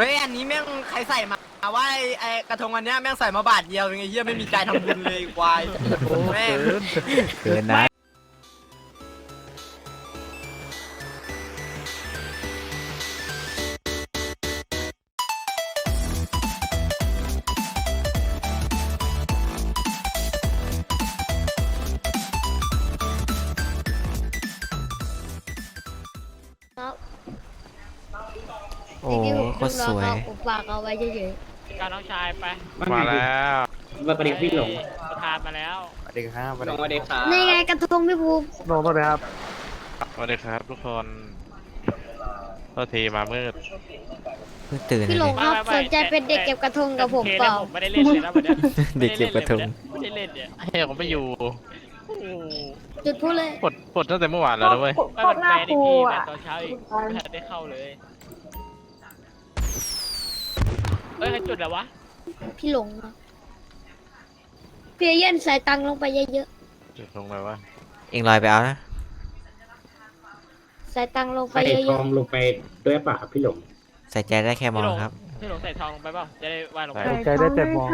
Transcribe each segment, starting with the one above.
เฮ้ยอันนี้แม่งใครใส่มาว่าไอ้ไอ้กระทงอันเนี้ยแม่งใส่มาบาทเดียวยังไงเฮียไม่มีใจทำบุญเลยควายแม่ง เกินนะ โอ้จริงๆผมโคตรสวยผมฝากเอาไว้เฉยการน้องชายไปมาแล้วมาประเด็นพี่หลงประธานมาแล้วสวัสดีครับลงมาเด็กขาๆนี่ไงกระทงพี่ภูมิลงตัวเลยครับ สวัสดีครับ ทุกคนโทษทีมามืดเพิ่งตื่นพี่หลงเลย ครับสนใจเป็นเด็กเก็บกระทงกับผมโอคเปล่านะผมไม่ได้เล่นเลยนะวันเนี้ยเด็กเก็บกระทง ไม่ได้เล่นเนี่ยเฮ้ยผมไม่อยู่โอ้โหจุดพูดเลย ปลดปลดตั้งแต่เมื่อวานแล้วนะเว้ยไม่เป็นแฟนอีกทีแบบตอนเช้าอีกไม่ทันได้เข้าเลย เอ้ยใครจุดแล้ววะพี่หลงครับพี่เย็นใส่ตังค์ลงไปเยอะจุดตรงไหนวะเองลอยไปเอานะ ๆใส่ตังค์ลงไปใส่เยทออะงลงไปด้วยป่ะครับพี่หลง ใส่ใจได้แค่มองครับ พี่หลงใส่ทองลงไปเปล่าจะได้วาดลงไปใส่ใจได้แต่มอง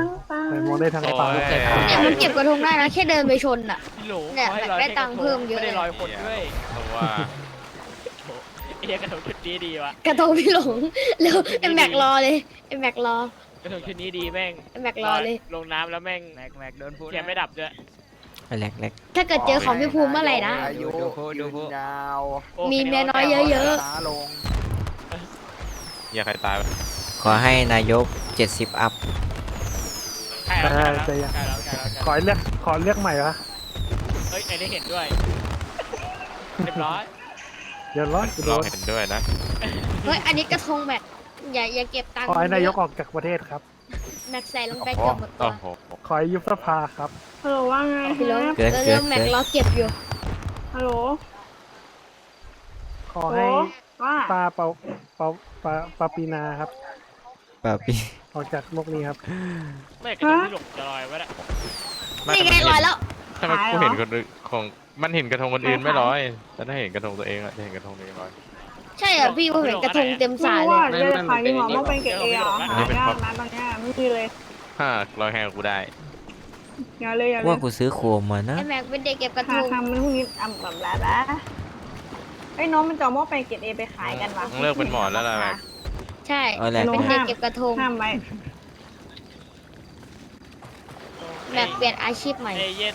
แต่มองได้ทั้งโอ้ปากยใส่ทองๆเนี่ยมันเก็บกระทงได้นะแค่เดินไปชนอะ พี่หลงเนี่ยขาให้แบบได้ตังค์เพิ่มเยอะ ไม่ได้ลอยคนด้วยตัวโอ้ไอ้ เหี้ยกระทงชุดนี้ดีวะกระทงพี่หลงเร็วไอแม็กรอเลยไอแม็กรอกระทงชุดนี้ดีแม่งไอแม็กรอเลย ลงน้ำแล้วแม่งแม็กแม็กโดนพูดเทียนไม่ดับด้วยแหลกแหลกถ้าเกิดเจอของพี่ภูมิเมื่อไหร่นะ อายุยืนยาวโอ้มีเมียน้อยเยอะช้าลงอย่าใครตายขอให้นายก 70 อัพใช่แล้วใช่แล้วใช่แล้วใช่แล้วใช่แล้วขอเรียกขอเรียกใหม่วะเฮ้ยไอ้ได้เห็นด้วยเรียบร้อย เดี๋ยวร้อนกูโดเรานเห็นด้วยนะ เฮ้ย อันนี้กระทงแม็กอย่าอย่าเก็บตังค์ขอให้นายกออกจากประเทศครับ แม็กใส่ลงไปเกือบหมดตัโอ้วโห ขอให้ยุบสภาครับ ฮัลโหลว่าไงพี่หลงเกินแล้วเกิเรื่นองแม็กเกินรอเก็บอยู่ ฮัลโหลขอให้ปลาเปาเปาปลาปลาปีนาครับป่าปีออกจากโลกนี้ครับ ไม่กระทงที่หลงจะลอยวะเนี่ยไม่นี่ทำไงไมลอยแล้ว ทำไมกูเห็นคนอื่นของมันเห็นกระทงคนอื่นไม่ร้อยแต่ถ้าเห็นกระทงตัวเองอะจะเห็นกระทงตัวเองร้อย ใช่เหรอพี่ผมเห็นกระทงเต็มสายเลยไม่ไม่มันเป็นอย่างนี้ต้องเป็นเกตเอหรออันนี้เป็นพ็อปตอนนี้ไม่มีเลยฮ่าร้อยแหงกูได้ อย่าเลยอย่าเลว่ายกูซื้อโคมมานะ ไอแม็กเป็นเด็กเก็บกระทหางคำมันพวกนี้อ่ำแบบแล้วนะไอ้น้องมันจะเอาหม้อไปเกตเอไปขายกันวะต้องเลิกเป็นหมอแล้วล่ะแม็ก ใช่เอาแหลกเป็นเด็กเก็บกระทง ห้ามไว้ แม็กเปลี่ยนอาชีพใหม่ เอเย็น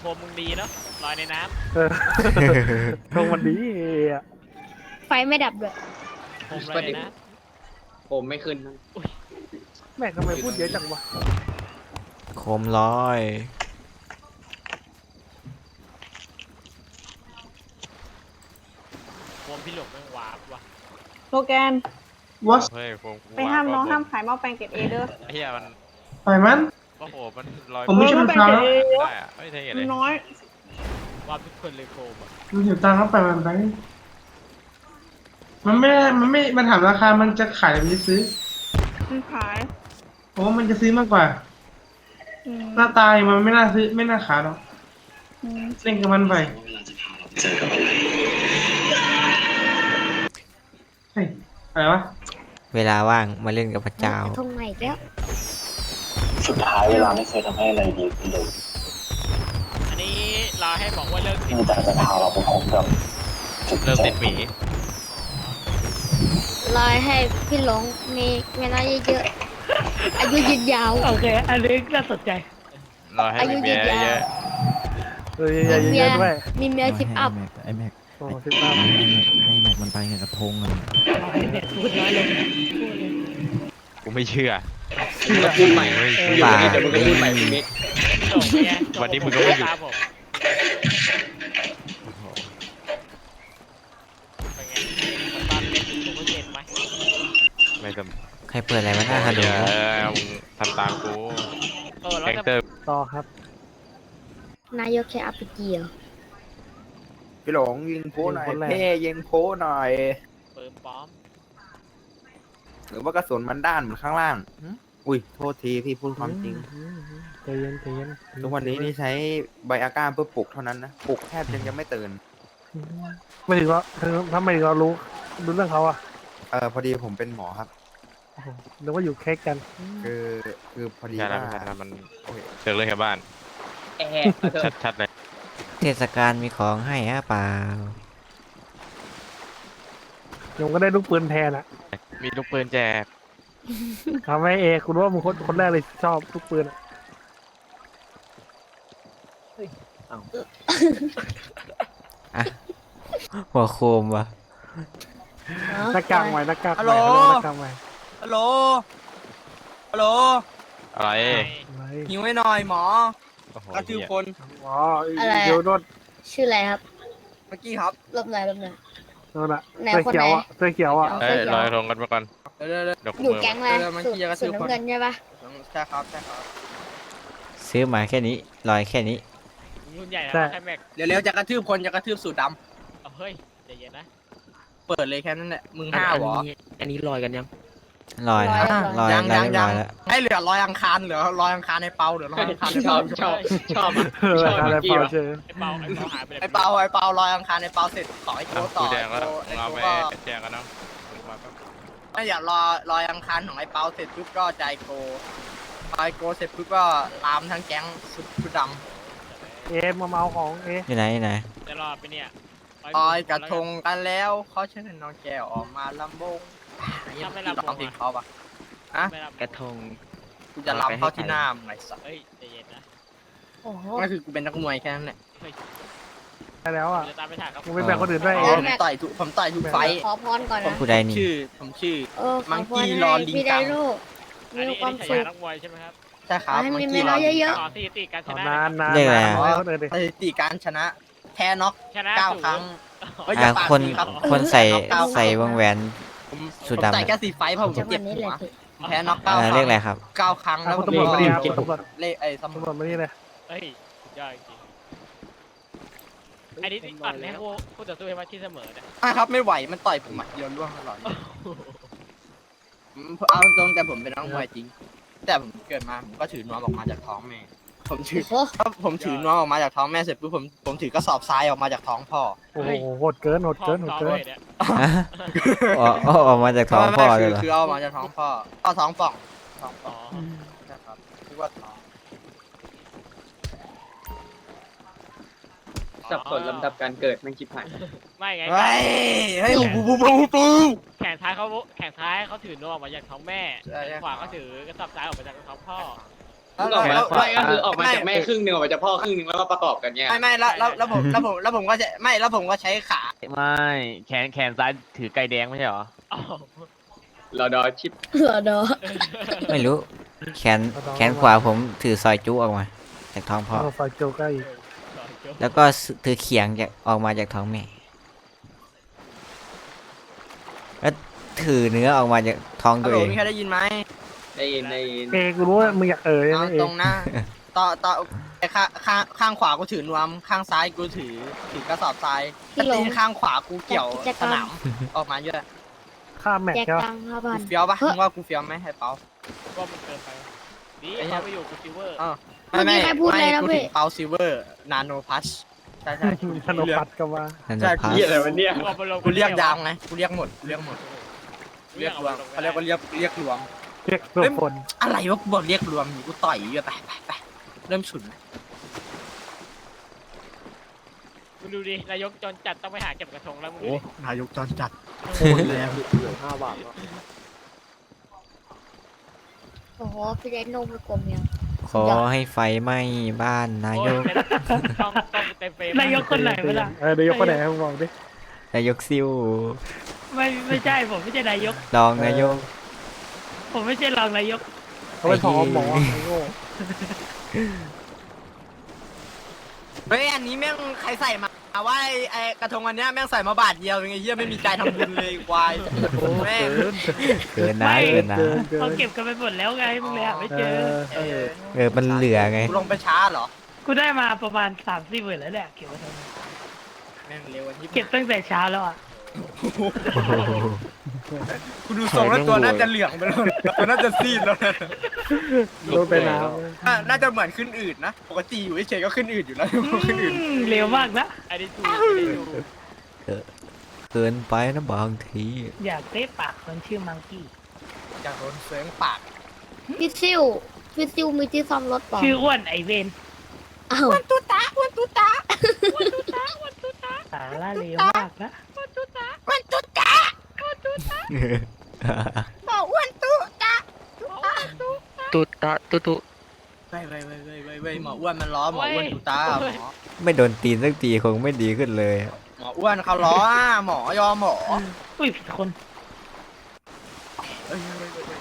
โคมมึงดีเนาะลอยในน้เออทงมันดีอะไฟไม่ดับด้วยำโคมลอยในน้ผมไม่ขึ้นนะแม่งทำไมพูดเยอะจังวะโคมร้อยำโคมพี่หลงแม่งวาบว่ะโลแกนเฮ้ยผมกูไปห้ามน้องว่ห้ามขายหม้อแปลงเกตเอเด้อไอ้เหี้ยมันปล่อยมัน โอ้โห มันลอยผมไม่ใช่มันฟ้าได้อะไม่ใช่เลยน้อย วาบทุกคนเลยโคมอะมันอยู่ตังค์ครับปล่อยมันไปมันไม่ได้มันไม่ มันถามราคา มันจะขายหรือมันจะซื้อมันขายผมว่ามันจะซื้อมากกว่าหน้าตายมันไม่น่าซื้อ ไม่น่าขายหรอกเล่นกับมันไปเฮ้ยอะไรวะ เวลาว่างมาเล่นกับพระเจ้ากระทงใหม่อีกแล้ว สุดท้ายเวลาไม่เคยทำให้อะไรดีขึ้นเลยอันนี้เราให้บอกว่าเลิกติดมีแต่จะพาเราไปพบกับจุดเริ่มติดหมีรอยให้พี่หลงมีเมียน้อยเยอะๆอายุยืนยาว โอเค อันนี้น่าสนใจรอให้มีเมียเยอะเอออย่าเยอะๆด้วยมีเมียสิบอัพไอ้แม็กโอ้สิบอัพให้แม็กมันไปกับกระทงอะกูไม่เชื่อ ก็พูดใหม่ไม่อเชื่ยู่อนี่เดี๋ยวมันก็พูดใหม่พี่มิกจบเนี่ยวันนี้มึงก็ไม่หยุด ตามผมเป็นไงมันตามเล่นถูกเปอร์เซ็นต์ไหมไม่จใครเปิดอะไรมาหน้าำฮัลโหลเดี๋ยวมึงทำตามกูเออแล้แก๊วงจะเตอร์ต่อครับ นายกแค่อัพเกียว พี่หลงยิงโพหน่อยยิงโพแรก เพ่ยิงโพหน่อยปืนปลอม หรือว่ากระสุนมันด้านเหมือนข้างล่างหึอุ้ยโทษทีพี่พูดความจริง ใจเย็นใจเย็นทุกวันนี้นี่ใช้ใบอาก้าเพื่อปลุกเท่านั้นนะปลุกแทบยังจะไม่ตื่น ไม่ถึงว่าถ้าไม่ถึงเรารู้รู้เรื่องเขาอะเออพอดีผมเป็นหมอครับอโหนึกว่าอยู่เค้กกัน คือคือพอดีใช่แล้วว่าไม่ใช่แล้วมันเจอเรื่องแค่บ้าน แอะชัดชัดเลยเทศกาลมีของให้ฮะเปล่ายงก็ได้ลูกปืนแทนอะ มีลูกปืนแจก ทำให้เอคุณว่ามึงคนคนแรกเลยชอบลูกปืนอะหัวโคมวะหน้ากากใหม่หน้ากากใหฮัลโหลม่เขาเรียกว่าหน้ากากใหม่ฮัลโหล ฮัลโหลอะไร อะไรหิวให้หน่อยหมอโอ้โหกระทืบเหี้ยคน อ๋ออะไรอะ เดี๋ยวโดนชื่ออะไรครับ เมื่อกี้ครับ ลบหน่อยลบหน่อย โดนอะไหนเสื้อคนเขียวไหนอะเสื้อเขียวอะเอาเอ้ยเสื้อลอยเขียวลงกันมาก่อนเดี๋ยวเดี๋ยวเดี๋ยว เดี๋ยวกูอยู่เมืองแก๊งอะไรเออมันสูตขี้กระสูทืตบรคน น้ำเงินใช่ปะใช่ครับใช่ครับซื้อมาแค่นี้ลอยแค่นี้ รุ่นใหญ่นะแค่แม็กเดี๋ยวเร็วจะกระทืบคนจะกระทืบสูตรดเอาเฮ้ยใจเย็นนะำเปิดเลยแค่นั้นแหละมึงห้าวเหรออันนี้ลอยกันยัง ลอยแล้วลอยยังแล้วยังเรียบยัร้องยแล้วให้เหลือลอยอังคารเหลือลอยอังคารในเปาเหลือลอยอังคารในเปาชอบชอบเออราคาอะไรเปล่าเชยไอ้เปาไอ้เปาหายไปไหนไอเปาไอเปาลอยอังคารในเปาเสร็จขอไอโกอะต่กูอแดไองโกแล้วไอมึงเอาโกไปก็แจกกันเนาะมึงมาแป๊บไม่อยากรอลอยอังคารของไอเปาเสร็จปุ๊บก็ใจโกไอโกเสร็จปุ๊บก็ลามทั้งแก๊งสุดชุดดเอมาเมาของเออยู่ไหนอยู่ไหนจะรอดไปเนี่ยำลอยกระทงกันแล้วเขาเชิญน้องแก้วออกมาลำบง ยังไม่ร้องเพลงเขาปะไม่รับกระทงกูจะลำเข้าที่หน้ามึงไงสัสเฮ้ยใจเย็นนะโอ้โหก็คือกูเป็นนักมวยแค่นั้นแหละได้แล้วอะจะตามไปถ่ายครับมึงไปแบ่งคนอื่นด้วยอ๋เออผมต่อยทุกผมต่อยทุกไฟท์ขอพรก่อนผมนะผู้ใดนี่ชื่อผมชื่อเออขอมังพกี้รรอให้ลิงพี่กัได้งลูกอันมีนี้ความฉาสุยาขนักมวยใช่ไหมครับใช่ครับให้มังมีกี้เวรอลาลิงเยอะกังต่อสถิติการชเอานะนานนานเรียกอะไรนานอะให้คนอื่นดิสถิติการชนะแพ้น็อกชนะเก้าศูนย์ครั้งเฮ้ยอย่าอ่าปากคนดีครับคนใส่เก้าใส่วงแหวน ผมสุดผมดำ ใส่แค่สีไฟท์เพราะผมจังหเจ็วะบนี้หัเลวยสิผมแพ้น็อกเก้าอ่าครั้เรียกงอะไรครับ เก้าครั้งเอาแล้วคุผณมตำรวจก็มาดิครับคุณตำรวจเล่ไอ้สมตำรวจมานี่เลยเฮ้ยสุดยอดจริงอันนี้อ่อนให้คู่คู่ต่อสู้ให้มาที่เสมอนะอะครับไม่ไหวมันต่อยผมหมัดเดียวร่วงตลอดเลยผมเอาตรงๆแต่ผมเป็นนักมวยจริง แต่ผมเกิดมาผมก็ถือนวมออกมาจากท้องแม่ ผมถือโอ้โหถ้าผมถือนวมออกมาจากท้องแม่เสร็จปุ๊บผมผมถือกระสอบทรายออกมาจากท้องพ่อโอ้โหโหดเกินโหดพ่อเกินโหดซ้อมเกินเลยเนี่ยฮะอ๋ออ๋อออกมาจากท้องพ่อเลยเหรอคือเอามาจากท้องพ่อเอาท้องป่องท้องป่อ๋อองนะครับคือว่าท้องสับสนลำดับการเกิดแม่งชิบหายไม่ไงเฮ้ยเฮ้ยปูปูปูปูแขนซ้ายเขาแขนซ้ายเขาถือนวมออกมาจากท้องแม่ใช่แขนขวาเขาถือกระสอบซ้ายออกมาจากท้องพ่อ ออกมาไม่ก็คือออกมาจากแม่ครึ่งหนึ่งออกมาจากพ่อครึ่งหนึ่งแล้วก็ประกอบกันเนี่ยไม่ไม่แล้วแล้วแล้วผมแล้วผมแล้วผมก็จะไม่แล้วผมก็ใช้ขาไม่แขนแขนซ้ายถือไก่แดงไม่ใช่เหรออ้าวรอดอชิปเหรอเด้อไม่รู้ แขนแขนขวาผมถือซอยจุออกมา จากท้องพ่อเอาไฟโจใกล้อีกแล้วก็ถือเขียงจากออกมาจากท้องแม่แล้วถือเนื้อออกมาจากท้องฮัตัลวโหลเอง มีใครได้ยินไหม ได้ยินได้ยินเอกูรู้ว่ามึงอยากเอ่ยใช่ไหเอามเอตรงนะต่อต่อไอ้ข้างข้างข้างขวากูถือนวม ข้างซ้ายกูถือถือกระสอบทรายพี่หลงตีนข้างขวากูเกี่ยวกิจกรรมสนามออกมาเยอะข้ามแมตแจช์กใช่ปะตังค์ห้าพักูนเฟี้ยวปะเฮ้ย มึงว่ากูเฟี้ยวไหมให้เปา ก็มันเกินไปดีไอ้เหี้ยเขาไปอยู่กูซิลเวอร์อ้าวเมื่อกี้ใครพูดอะไรนะกูพี่ ถึงเปาซิลเวอร์นาโนพัชใช่ใช่ธนปัดก็มานั่นใช่นะพักูสเหี้ยอะไรวะเนี่ยกูเอาไปลงกูเรียกยางไงกูเรียกหมดกูเรียกหมด เรียกรวมอเขาเรียกว่าเรียกเรียกรวม เรียกตัวคนอะไรวะกูบอกเรียกรวมอยู่กูต่อยอยู่ไปไปไปเริ่มฉุนมึงดูดินายกจนจัดต้องไปหาเก็บกระทงแล้วมึงดูโอ้ดินายกจอนจัดโคตรแรงโอ้โหพี่ได้นมไปกลมยังขอให้ไฟไหม้บ้านนายกโอ้เต็มต้องต้องเต็มเฟรมนายกคนไหนวะล่ะเออนายกคนไหนมึงบอกดินายกซิวไม่ไม่ใช่ผมไม่ใช่นายกรองนายก ผมไม่ใช่รองนายกเขาเป็นผอหมอไอ้โง่เฮ้ยอันนี้แม่งใครใส่มาว่าไอ้ไอ้กระทงอันเนี้ยแม่งใส่มาบาทเดียวเองไอ้เหี้ยไม่มีใจทำบุญเลยควายแม่งเกินนะไม่เกินนะเกินเกิเขานเก็บกันไปหมดแล้วไงมึงเลยหาไม่เจอ เออเออมันเหลือไงกูลงไปช้าเหรอกูได้มาประมาณสามสี่หมื่นแล้วแหละเก็บไว้ทำไมแม่งเร็วกว่าที่เก็บตั้งแต่เช้าแล้วอะ กูดูทรงแล้วตัวน่าจะเหลืองไปแล้วตัวน่าจะซีดแล้วนะโดนไปน้อะน่าจะเหมือนขึ้นอืดนะ ปกติอยู่เฉยๆก็ขึ้นอืดอยู่แล้วขึ้นอืดอืมเร็วมากนะอันนี้ถูกอันนี้ถูกเกินไปนะบางทีอยากเตะปากคนชื่อมังกี้ อยากโดนเสืองปาก พี่ซิวพี่ซิวมีที่ซ่อมรถเปล่าชื่ออ้วนไอเวนอ้าวสาระเลวมากนะ ตุตะตุตุเว้ยเว้ยเว้ยเว้ยเว้ยเว้ยหมออ้วนมันล้อหมออ้วนดูตาหมอไม่โดนตีนสักทีคงไม่ดีขึ้นเลยอะหมออ้วนเขาล้ออะหมอยอมหมออุ้ยผิดคนเอ้ยเว้ยเว้ยเว้ย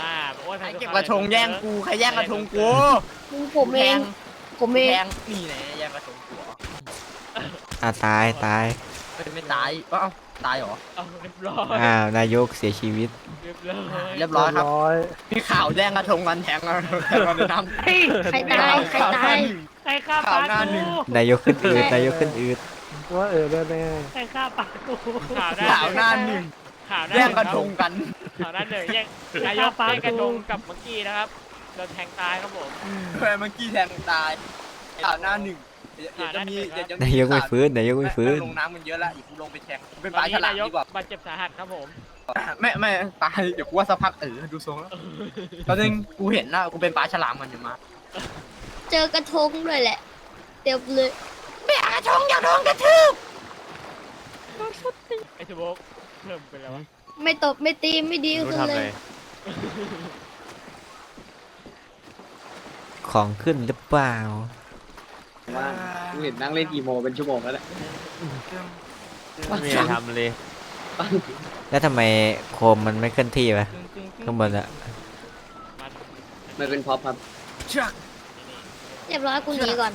อ่าบอกว่าใครเก็บกระทงแย่งกูใครแย่งกระทงกูผมเองผมเองแทงนี่แหละแย่งกระทงกูเหรออะตายตาย เฮ้ยไม่ตายเอ้าตายเหรอ เอาเรียบร้อยอ้าวนายกเสียชีวิต เรียบร้อยเรียบร้อยครับร้อยมีข่าวแย่งกระทงกันแทงกันแทงกันในน้ำเฮ้ยใครตายใครตาย ใครฆ่าข่าปาวหน้าหนึ่งกูนายกขึ้นอืดนายกขึ้นอืดว่าเออแน่แน่ใครฆ่าปากูข่าวหน้าข่าวหน้าหนึ่งข่าวหน้าแย่งกระทงกัน ข่าวหน้าหนึ่งแย่งนายกแย่งกระทงกับเมื่อกี้นะครับโดนแทงตายครับผมเพื่อนเมื่อกี้แทงตายข่าวหน้าหนึ่งเดี๋ยวเดี๋ยวจะมีเดี๋ยวจะมีนายกไม่ฟื้นนายกไม่ฟื้น ลงน้ำมันเยอะละอีกกูลงไปแทงเป็นตปอนลานี้ฉลามนายกดีกว่าบาดเจ็บสาหัสครับผม ไม่ไม่ตายเดี๋ยวกูว่าสักพักเออดูทรงแล้วตอนนึงกูเห็นนะกูเป็นปลาฉลามมันอยู่มาเจอกระทงด้วยแหละเต็มเลยไม่อยากกระทงอยากโดนกระทืบไอ้สโบกเพิ่มไปแล้ววะไม่ตบไม่ตีไม่ดีรู้ขึ้นทำเลเลยย ของขึ้นหรือเปล่า ว่ากูเห็นนั่งเล่นกี่โมงเป็นชั่วโมงแล้วแหละไม่มีอะไรทำเลย แล้วทำไมโคมมันไม่เคลื่อนที่วะข้างบนอะมันมันเป็นพ็อปครับเชือกเรียบร้อยกูหนีก่อน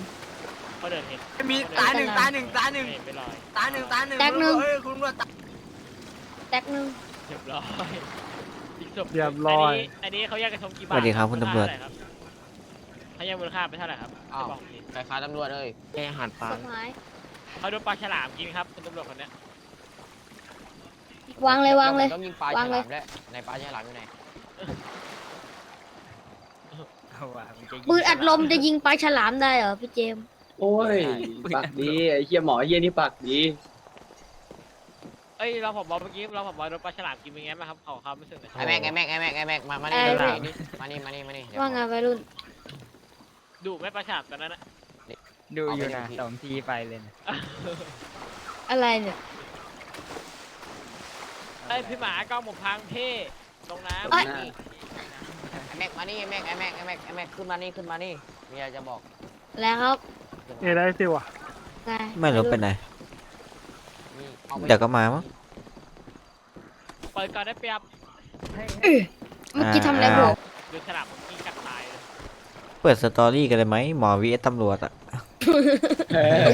เขาเดินเห็นมีตายหนึ่งตายหนึ่งตายหนึ่งเห็นไปลอยตายหนึ่งตายหนึ่งแตกหนึ่ง เฮ้ยคุณตำรวจตายแตกหนึ่งเรียบร้อยอีกศพเรียบร้อยนนี้อันนี้เขาแยกกระทงกี่สบาทวัสดีครับคุณตำรวจ เท่าไหครับ เขาแยกมูลค่าไปเท่าไหร่ครับอ้าว จะบอกทีใครค้าตำรวจเอ้ยแกหันปลาสหายเขาโดนปลาฉลามกินครับคุณตำรวจคนเนี้ยวางเลยวางเลย ต้องยิงปลาวางเลยในปลาฉลามอยู่ไหนปืนอัดลมจะยิงปลาฉลามได้เหรอพี่เจมส์โอ้ยปากดีไอ้เหี้ยหมอไอ้เหี้ยนี่ปากดีเอ้ยเราผมบอกเมื่อกี้เราผมบอกโดนปลาฉลามกินเป็นไงบ้างครับเขาเขาไม่สึกเลยไอ้แม็กไอ้แม็กไอ้แม็กไอ้แม็กมามานี่ไอ้แม็กมานี่มานี่มานี่เดี๋ยวว่าไงวัยรุ่น ดุไหม่ปลาฉลามตอนนั้นนะดูอยู่นะสองทีไปเลยอะไรเนี่ย ไอ้ยพี่หมากล้องผมพังเพ่ลงน้ำเอ้ยไอ้แม็กมานี่ไอ้แม็กไอ้แม็กไอ้แม็กไอ้แม็กขึ้นมานี่ขึ้นมานี่มีอะไรจะบอกแล้วครับเอได้สิวะไงไม่รู้เป็นไหนนี่อาไปเดี๋ยวก็มามั้ง เปิดก่อนได้เปรียบเมื่อกี้ทำอะไรผม ดูฉลามเมื่อกี้กัดตายเลย เปิดสตอรี่กันเลยไหมหมอวีเอสตำรวจอะ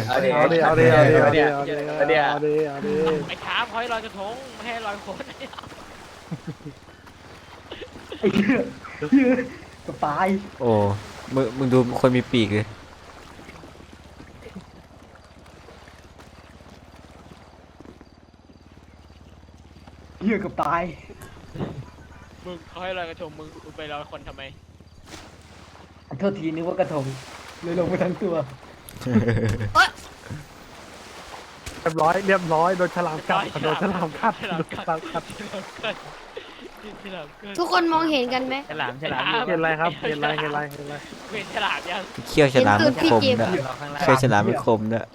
เอาดิเอาดิเอาดิเอาดิเอาดิเอาดิเอาดิเอาดิเอาดิไอ้ขาพอยลอยกระทงไม่ให้ลอยโคตรโอ้มึงมึงดูคนมีปีกเลยมึงเขาให้ลอยกระทงมึงมึงไปลอยคนทำไม เรียบร้อยเรียบร้อยโดนฉลามกัดโดนฉลามกัดโดนฉลามกัดฉลามเกินทุกคนมองเห็นกันไหมฉลามฉลามเห็นอะไรครับเห็นอะไรเห็นอะไรเห็นอะไรเห็นฉลามยังเขี้ยวฉลามเห็มันนตูดพี่คมเจมส์ด้วยเขี้ยวฉลามมันคมด้วย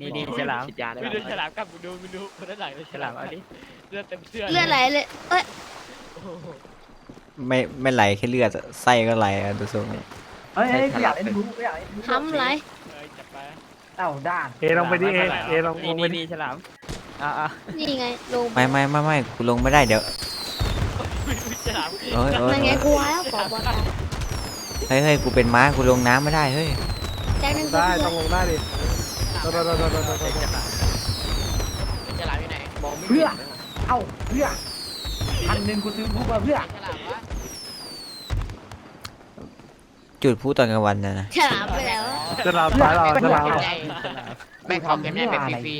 นี่นี่ฉลามไปดูฉลามกับมึงดูมึงดูคนด้านหลังเลยฉลามเอาดิเลือดเต็มเสื้อเลือดไหลเลยเอ้ยโอ้โห ไม่ไม่ไหลแค่เลือดอะไส้ก็ไหลอะดูทรงนี้เฮ้ยอยากเล่นดูทำไรเอ้ยจับไปเอ้าด้านเอลงไปดิเอเอลงลงไปดิฉลามอ่าอ่านี่ไงลงไม่ไม่ไม่ไม่กูลงไม่ได้เดี๋ยวฉลามเอ้ยเอ้ยนั่นไงกูว่าแล้วขอบอลตายเฮ้ยเฮ้ยกูเป็นม้ากูลงน้ำไม่ได้เฮ้ยแจ็คนั่นได้เพื่ต้ออนงลงได้ดิโดนโดนโดนโดนโดนโดนฉลามอยู่ไหนมองไม่เพื่อเอ้าเพื่อ พันหนึ่งกูซื้อผู้มาเพื่อฉลามวะจุดพลุตอนกลางวันนะนะฉลามไปแล้วฉลามตายแล้วฉลามแม่งขอเกมแม่งเป็นฟรี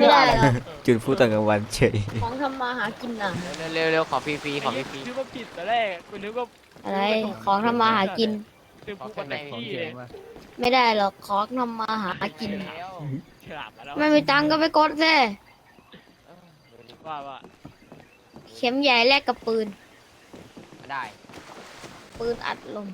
ไม่ได้หรอกจุดพลุตอนกลางวันเฉยของทำมาหากินน่ะ ๆเร็วๆเร็วๆขอฟรีๆขอฟรี นึกว่าผิดตอนแรกกูนึกว่าอะไร ของทำมาหากิน ซื้อๆขอผู้คกันนไหนไหนของที่เฉเลยยมาไม่ได้หรอก ของทำมาหากิน แล้วฉลามมาแล้วไม่มีตังค์ก็ไปกดซิว่าว่า เข็มใหญ่แลกกับปืน ได้ ปืนอัดลม